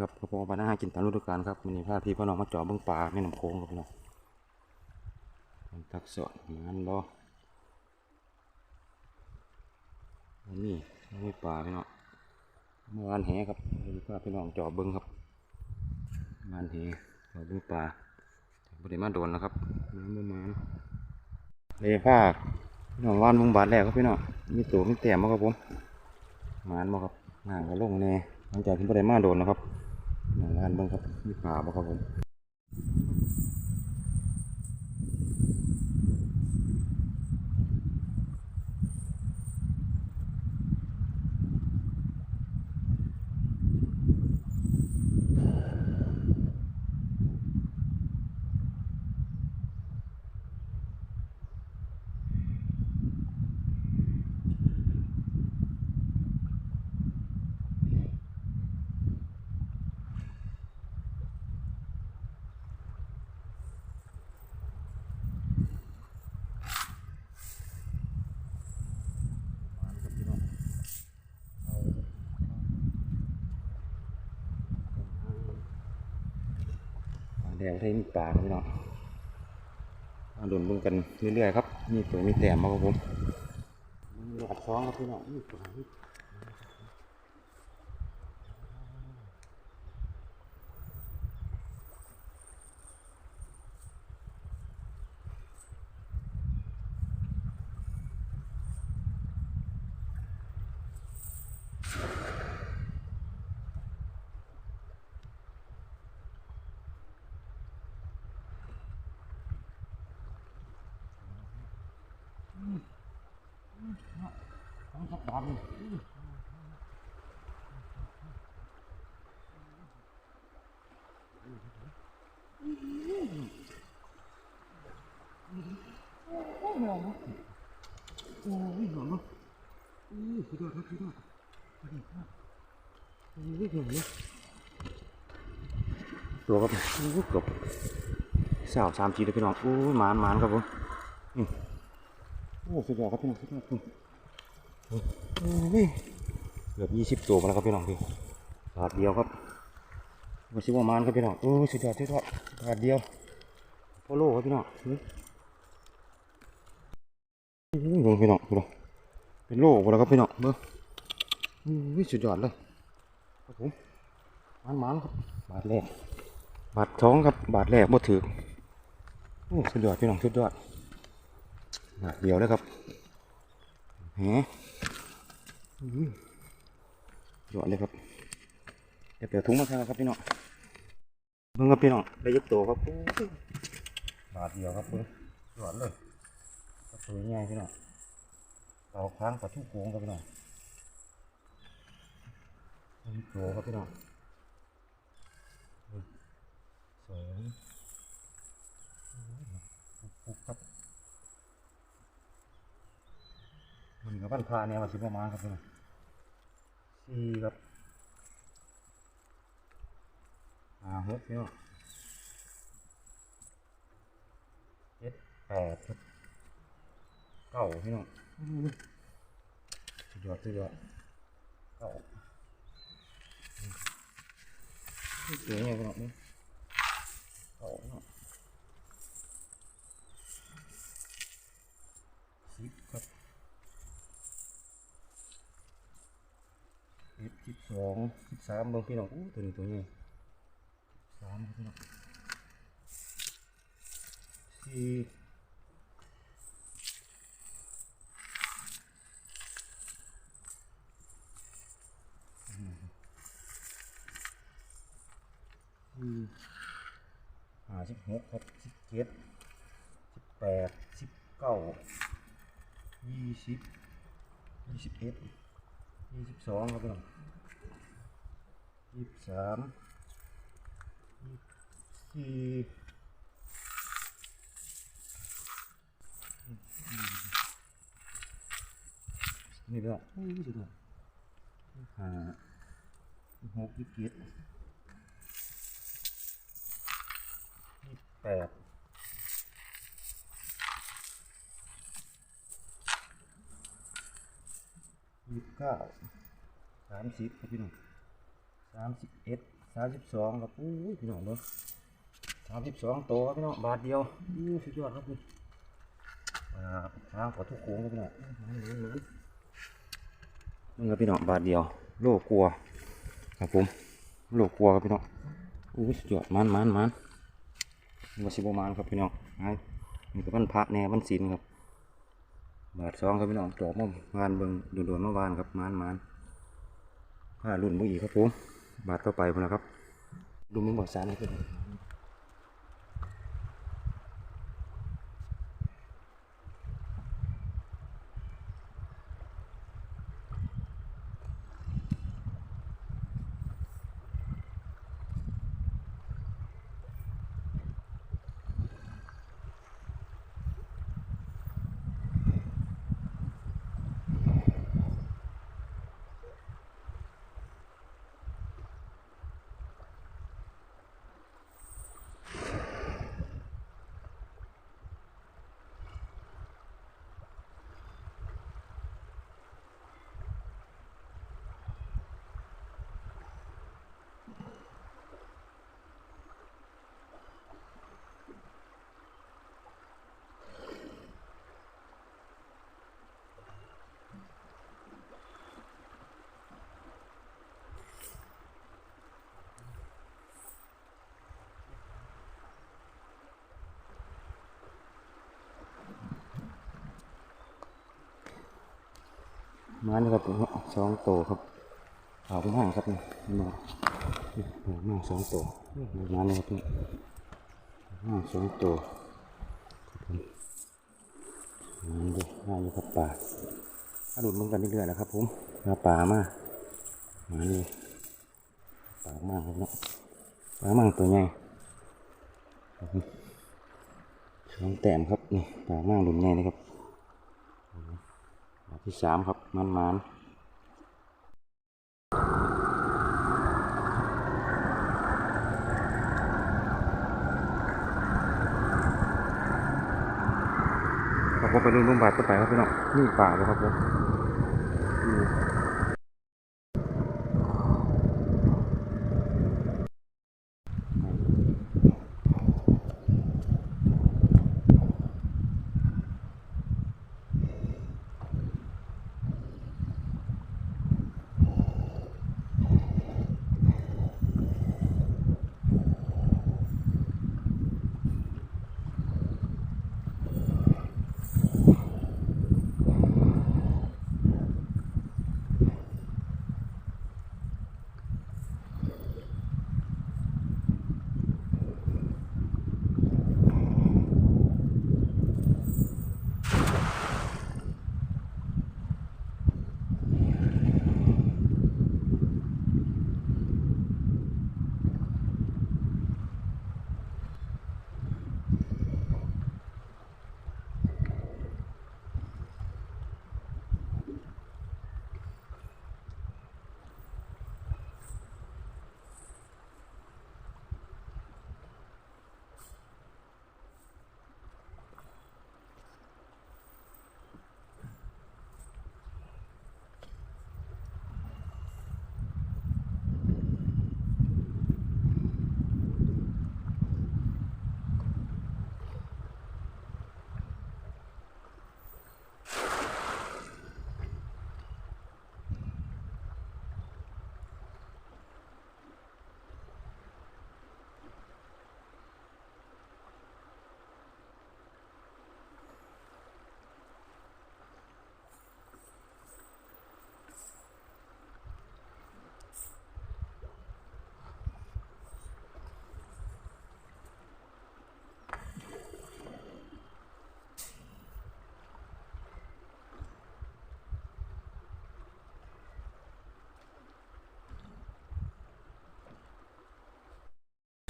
ครับกระเพาะปลาหน้ากินตามฤดูกาลครับมันนี่พาพี่พ่อน้องมาจาะเบิ้องปลาแม่น้ำโขงครับพี่น้องมันตักสอนมันบ่มันนี่มันมีปลาพี่น้องเมื่อวานแหครับพี่พาพี่น้องจาะเบิ้องครับงานแหเจาะเบิ้งปลาบริมาโดนแล้วครับนประมาณเลยภาคพี่น้องว่านวงบาทแรกครับพี่น้องมีตัวมีแต้มมาครับผมหมานมาครับงานก็ลงแน่หลังจากที่บริมาโดนนะครับ งานบ้างครับมีป่าบ้างครับผม แดงไทยมีปลาครับพี่น้องมาโดนเบิ่งกันเรื่อยๆครับ มีตัวมีแต้มมาครับผมมีหลอดคล้องครับพี่น้องมีปลามี ทั้งครับปลามีโอ้ยหอมเนาะอู้สุดยอดครับสุดยอดสุดยอดครับโอ้ยหอมเนาะตัวครับโอ้ยกบสาวสามจีเลยพี่น้องโอ้ยหมานหมานครับผมนี่ โอ้สุดยอดครับพี่น้องสุดยอดนี่โอ้ยเกือบยี่สิบตัวมาแล้วครับพี่น้องพี่บาทเดียวครับมาชิวามานครับพี่น้องโอ้ยสุดยอดสุดยอดบาทเดียวโปโลครับพี่น้องนี่โอ้ยเบิ่งพี่น้องพี่น้องเป็นโลหมดแล้วครับพี่น้องเบิ่งโอ้ยสุดยอดเลยครับผมมันมันๆครับบาทแรกบาทท้องครับบาทแรกบ่ถือโอ้สุดยอดพี่น้องสุดยอด บาทเดียวเลยครับแหมอื้อยอดเลยครับเดี๋ยวเปลี่ยวถุงมาครับพี่น้องเบิ่งครับพี่น้องได้ยักตัวครับโอ้ยบาทเดียวครับเบิ่งยอดเลยกระตัวใหญ่พี่น้องเราค้างปลาทุกโขงครับพี่น้องนี่ตัวครับพี่น้องเบิ่งสวยปุ๊บครับมั นกับบ้านพาเนี่ยมาสิบประมาณครับพี่น้องสี่ครับห้าหกพี่น้องเจ็ดแปดครับเก้าพี่น้องสุดยอดสุดยอดเก้านี่สวยไงพี่น้องเก้าพี่น้องสิบครับสิบสิบสอง สามเบางพี่น้องอู้ตัวนี้ตัวนี้สามพี่น้องสี่ห้าสิบหกครับสิบเจ็ดสิบแปดสิบเก้ายี่สิบยี่สิบเอ็ดยี่สิบสองครับพี่น้อง ยี่สิบสามยี่สี่นี่ด้วยนี่สุดยดห้ายี่สิบหกยี่สิบเจ็ดยี่สิบแปดยี่สิบเก้าสามสิบพี่น้อง สามสิบเอ็ดสามสิบสองครับอู้ยพี่น้องเบิ่งสามสิบสองตัวครับพี่น้องบาทเดียวอู้สุดยอดครับพี่อ่าทางขอทุกโค้งครับพี่น้องเหลือๆนี่ครับพี่น้องบาทเดียว โลกลัวครับผมโลกลัวครับพี่น้องอู้สุดยอดมันมันมันนี่ว่าสิบมานครับพี่น้องไอ้นี่ก็มันพระแน่มันศีลครับบาทสองครับพี่น้องจอบมาวานเบิ่งโดนๆเมื่อวานครับมานมันผ้ารุ่นเมื่ออีกครับผม บาทต่อไปพุ่นนะครับดูมึงบอกสารให้เพื่อน มานี่ครับสองโตวครับเอาไปห่างครับนี่มานี่เอามาสองโตวมานี่ครับนี่มาสองโตวครับผมมาดูมาอยู่กับป่าถ้าหลุดมึงกันเรื่อยๆนะครับผมมาป่ามามานี่ป่ามากครับเนาะป่ามากตัวใหญ่สองแต้มครับนี่ป่ามากหลุมใหญ่นะครับ ที่สามครับมันมันเราไปรุ่นรุ่นบาทต่อไปครับพี่น้องนี่ป่าเลยครับผม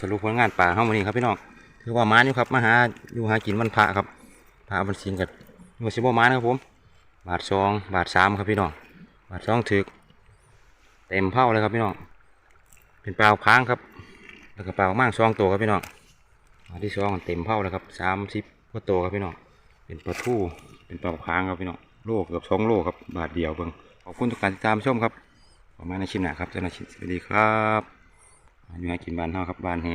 สรุปผลงานป่าเฮ้าวันนี้ครับพี่น้องถือว่ามาอยู่ครับมาหาอยู่หากินวันพระครับพระวันศีลกับอยู่สิบมานครับผม บาทสองบาทสามครับพี่น้องบาทสองถึก เต็มเผาเลยครับพี่น้องเป็นเปล่าค้างครับแล้วก็เปล่ามั่งสองตัวครับพี่น้องอันที่สองเต็มเผาเลยครับสามสิบกว่าตัวครับพี่น้องเป็นปลาทู่เป็นเปล่าค้างครับพี่น้องโลเกือบสองโลครับบาทเดียวเพิ่งขอบคุณทุกการติดตามชมครับขอบคุณในชิมหนาครับเจ้าหน้าที่สวัสดีครับ อยู่ให้กินบ้านเฮาครับบ้านเฮ